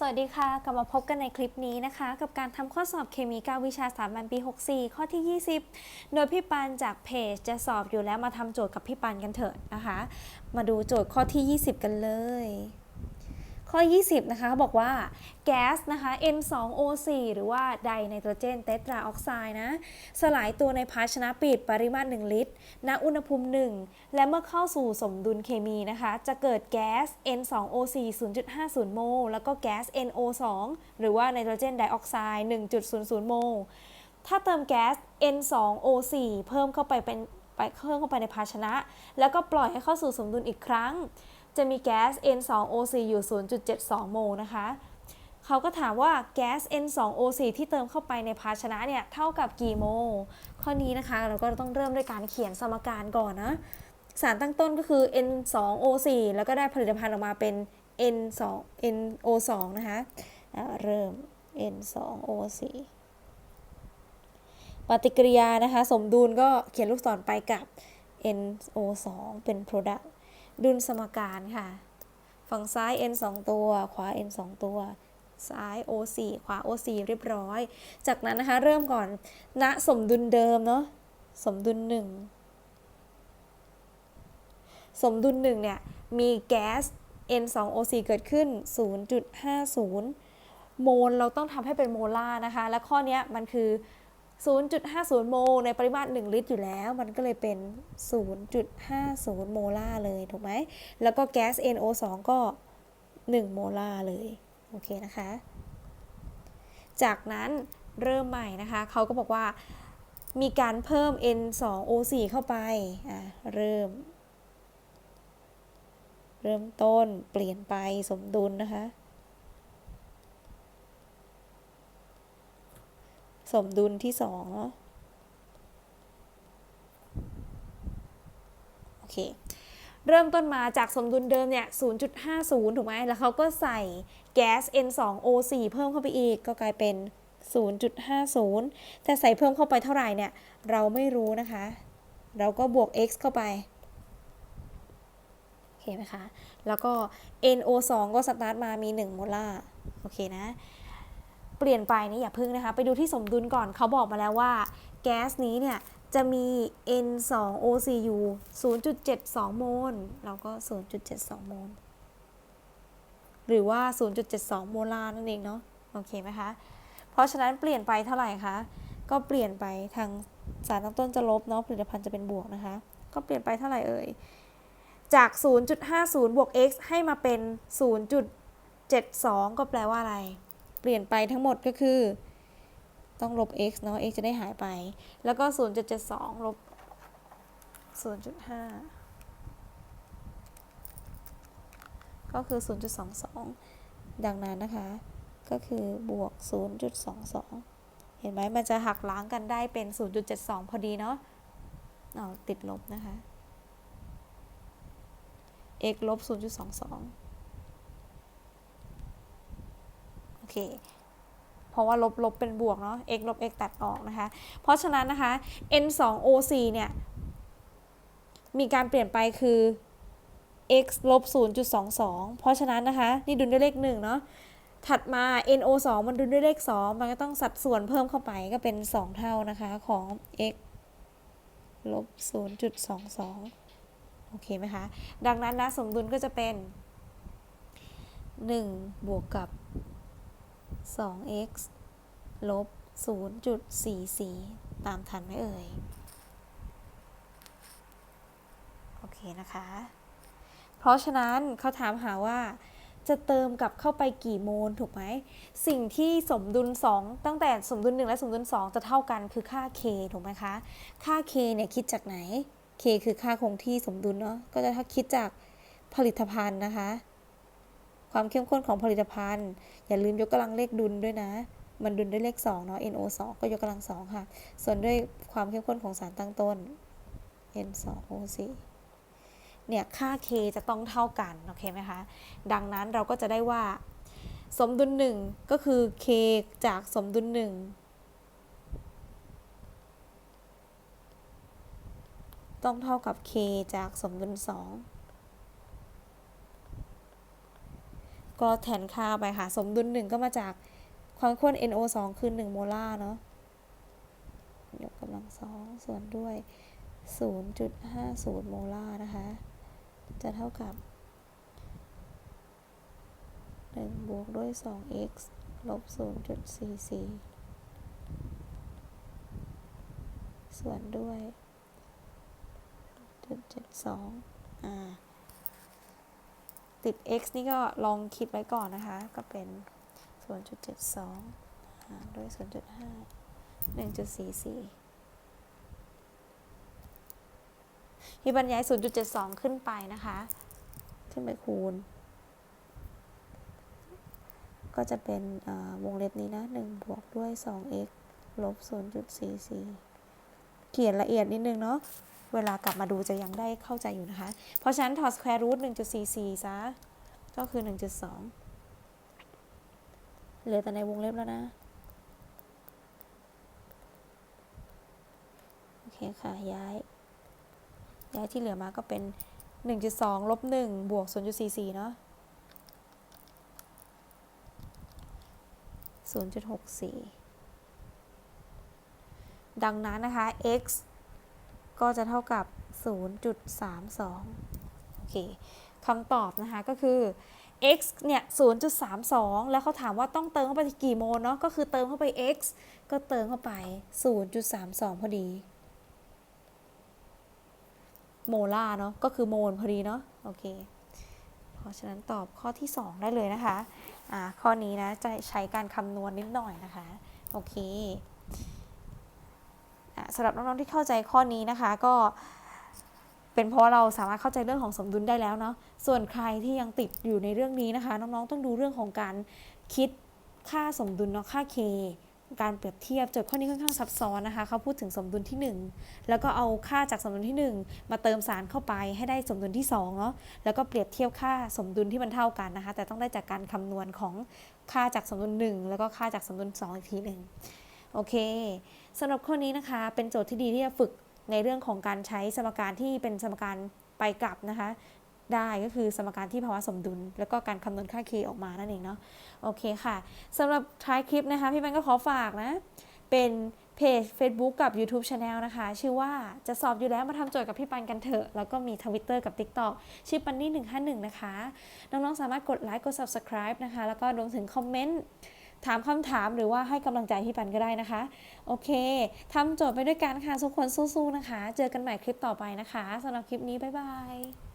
สวัสดีค่ะ กลับมาพบกันในคลิปนี้นะคะ กับการทำข้อสอบเคมีกาวิชาสามัญปี 64 ข้อที่ 20 โดยพี่ปันจากเพจจะสอบอยู่แล้วมาทำโจทย์กับพี่ปันกันเถอะนะคะ มาดูโจทย์ข้อที่ 20 กันเลย ข้อ 20 นะคะเขาบอกว่าแก๊สนะคะ N2O4 หรือว่าไดไนโตรเจนเตตราออกไซด์นะ สลายตัวในภาชนะปิดปริมาตร 1 ลิตร ณ อุณหภูมิ 1 และเมื่อเข้าสู่สมดุลเคมีนะคะ จะเกิดแก๊ส N2O4 0.50 โมล แล้วก็แก๊ส NO2 หรือว่าไนโตรเจนไดออกไซด์1.00 โมล ถ้าเติมแก๊ส N2O4 เพิ่มเข้าไปเป็นไปเพิ่มเข้าไปในภาชนะ แล้วก็ปล่อยให้เข้าสู่สมดุลอีกครั้ง จะมีแก๊ส N2O4 อยู่ 0.72 โมลนะคะเขาก็ถามว่าแก๊ส N2O4 ที่เติมเข้าไปในภาชนะเนี่ยเท่ากับกี่โมล ข้อนี้นะคะเราก็ต้องเริ่มด้วยการเขียนสมการก่อนนะสารตั้งต้นก็คือ N2O4 แล้วก็ได้ผลิตภัณฑ์ออกมาเป็น N2 NO2 นะคะเริ่ม N2O4 ปฏิกิริยานะคะ สมดุลก็เขียนลูกศรไปกับ NO2 เป็น product ดุลสมการค่ะ ฝั่งซ้าย n 2 ตัว ขวา n 2 ตัว ซ้าย o 4 ขวา o 4 เรียบร้อย จากนั้นนะคะ เริ่มก่อน ณ สมดุลเดิมเนาะ สมดุลหนึ่งสมดุลหนึ่งเนี่ย มีแก๊ส n 2 o 4 เกิดขึ้น 0.50 โมล เราต้องทำให้เป็นโมลาร์นะคะ และข้อนี้มันคือ 0.50 โมลในปริมาตร 1 ลิตรอยู่แล้ว มันก็เลยเป็น 0.50 โมลาร์เลย ถูกไหม แล้วก็แก๊ส NO2 ก็ 1 โมลาร์เลย โอเคนะคะ จากนั้นเริ่มใหม่นะคะ เขาก็บอกว่ามีการเพิ่ม N2O4 เข้าไป อะ เริ่ม เริ่มต้นเปลี่ยนไปสมดุลนะคะ สมดุลที่สองเนาะโอเคเริ่มต้นมาจากสมดุลเดิมเนี่ย 0.50 ถูกไหม แล้วเขาก็ใส่แก๊ส N2O4 เพิ่มเข้าไปอีก ก็กลายเป็น 0.50 แต่ใส่เพิ่มเข้าไปเท่าไหร่เนี่ย เราไม่รู้นะคะ เราก็บวก x เข้าไป โอเคไหมคะ แล้วก็ NO2 ก็สตาร์ทมามี 1 โมลาร์ โอเคนะ เปลี่ยนไปนี่อย่าพึ่งนะคะ ไปดูที่สมดุลก่อนเขาบอกมาแล้วว่า แก๊สนี้เนี่ยจะมี N2O4 อยู่0.72 โมล เราก็ 0.72 โมล หรือว่า 0.72 โมลาร์นั่นเองเนาะ โอเคไหมคะ เพราะฉะนั้นเปลี่ยนไปเท่าไหร่คะ ก็เปลี่ยนไปทางสารตั้งต้นจะลบเนาะ ผลิตภัณฑ์จะเป็นบวกนะคะ ก็เปลี่ยนไปเท่าไหร่เอ่ย จาก 0.50 บวก x ให้มาเป็น 0.72 ก็แปลว่าอะไร เปลี่ยนไปทั้งหมดก็คือ ต้องลบ x เนาะ x จะได้หายไป แล้วก็ 0.72 ลบ 0.5 ก็คือ 0.22 ดังนั้นนะคะ ก็คือบวก 0.22 เห็นไหมมันจะหักล้างกันได้เป็น 0.72 พอดีเนาะเอาติดลบนะคะ x ลบ 0.22 โอ เค เพราะว่าลบลบเป็นบวกเนาะ x ลบ x ตัดออกนะคะ เพราะฉะนั้นนะคะ n2o4 เนี่ย มีการเปลี่ยนไปคือ x ลบ0.22 เพราะฉะนั้นนะคะ นี่ดุลด้วยเลข1เนาะ ถัดมา NO2 มันดุลด้วยเลข 2 มันก็ต้องสัดส่วนเพิ่มเข้าไปก็เป็น 2 เท่านะคะของ x ลบ0.22 โอเคไหมคะ ดังนั้นนะสมดุลก็จะเป็น 1 บวกกับ 2x ลบ 0.44 ตามทันไหมเอ่ย โอเคนะคะ เพราะฉะนั้นเขาถามหาว่าจะเติมกลับเข้าไปกี่โมลถูกไหม สิ่งที่สมดุล 2 ตั้งแต่สมดุล 1 และสมดุล 2 จะเท่ากันคือค่า k ถูกไหมคะ ค่า k เนี่ยคิดจากไหน k คือค่าคงที่สมดุลเนาะก็จะถ้าคิดจากผลิตภัณฑ์นะคะ ความเข้มข้นของผลิตภัณฑ์ อย่าลืมยกกำลังเลขดุลด้วยนะ มันดุลด้วยเลข2เนาะ NO2 ก็ยกกำลัง2ค่ะ ส่วนด้วยความเข้มข้นของสารตั้งต้น N2O4 เนี่ยค่า k จะต้องเท่ากัน โอเคไหมคะ ดังนั้นเราก็จะได้ว่า สมดุล 1 ก็คือ k จากสมดุล 1 ต้องเท่ากับ k จากสมดุล 2 ก็แทนค่าไปค่ะ สมดุลหนึ่งก็มาจากความข้น NO 2 คือ1โมลาร์เนาะยกกำลังสองส่วนด้วย 0.50 โมลาร์นะคะ จะเท่ากับ 1 บวกด้วย 2x ลบ 0.44 ส่วนด้วย 0.72 อ่า ติด x นี่ก็ลองคิดไว้ก่อนนะคะ ก็เป็น 0.72หารด้วย 0.5 1.44ที่บรรยาย 0.72 ขึ้นไปนะคะ ขึ้นไปคูณ ก็จะเป็นวงเล็บนี้นะ 1 บวกด้วย 2x ลบ 0.44 เขียนละเอียดนิดนึงเนาะ เวลากลับมาดูจะยังได้เข้าใจอยู่นะคะ เพราะฉะนั้นถอด square root 1.44ซะ ก็คือ1.2เหลือแต่ในวงเล็บแล้วนะ โอเคค่ะ ย้าย ย้ายที่เหลือมาก็เป็น 1.2ลบ1บวก 0.44 เนาะ0.64 ดังนั้นนะคะ x ก็จะเท่ากับ 0.32 โอเคคำตอบนะคะก็คือ x เนี่ย 0.32 แล้วเขาถามว่าต้องเติมเข้าไปกี่โมลเนาะ ก็คือเติมเข้าไป x ก็เติมเข้าไป 0.32 พอดี โมลาร์เนาะ ก็คือโมลพอดีเนาะ โอเค เพราะฉะนั้นตอบข้อที่ 2 ได้เลยนะคะ อ่า ข้อนี้นะ จะใช้การคำนวณนิดหน่อยนะคะ โอเค สำหรับน้องๆที่เข้าใจข้อนี้นะคะ ก็เป็นเพราะเราสามารถเข้าใจเรื่องของสมดุลได้แล้วเนาะส่วนใครที่ยังติดอยู่ในเรื่องนี้นะคะ น้องๆต้องดูเรื่องของการคิดค่าสมดุลเนาะค่า k การเปรียบเทียบโจทย์ข้อนี้ค่อนข้างซับซ้อนนะคะเขาพูดถึงสมดุลที่ 1 แล้วก็เอาค่าจากสมดุลที่ 1 มาเติมสารเข้าไปให้ได้สมดุลที่2เนาะแล้วก็เปรียบเทียบค่าสมดุลที่มันเท่ากันนะคะ แต่ต้องได้จากการคำนวณของค่าจากสมดุล 1 แล้วก็ค่าจากสมดุล2อีกทีหนึ่ง โอเคสำหรับข้อนี้นะคะ เป็นโจทย์ที่ดีที่จะฝึกในเรื่องของการใช้สมการที่เป็นสมการไปกลับนะคะ ได้ก็คือสมการที่ภาวะสมดุล แล้วก็การคำนวณค่า k ออกมานั่นเองเนาะโอเคค่ะสำหรับท้ายคลิปนะคะ พี่แบงก็ขอฝากนะ เป็นเพจ Facebook กับ YouTube Channel นะคะ ชื่อว่าจะสอบอยู่แล้วมาทำโจทย์กับพี่ปันกันเถอะ แล้วก็มี Twitter กับ TikTok ชื่อปันนี่151 นะคะ น้อง ๆ สามารถกดไลค์กด Subscribe นะคะ แล้วก็รวมถึงคอมเมนต์ ถามคำถามหรือว่าให้กำลังใจพี่ปันก็ได้นะคะ โอเคทำโจทย์ไปด้วยกันค่ะทุกคนสู้ๆนะคะ เจอกันใหม่คลิปต่อไปนะคะสำหรับคลิปนี้บ๊ายบาย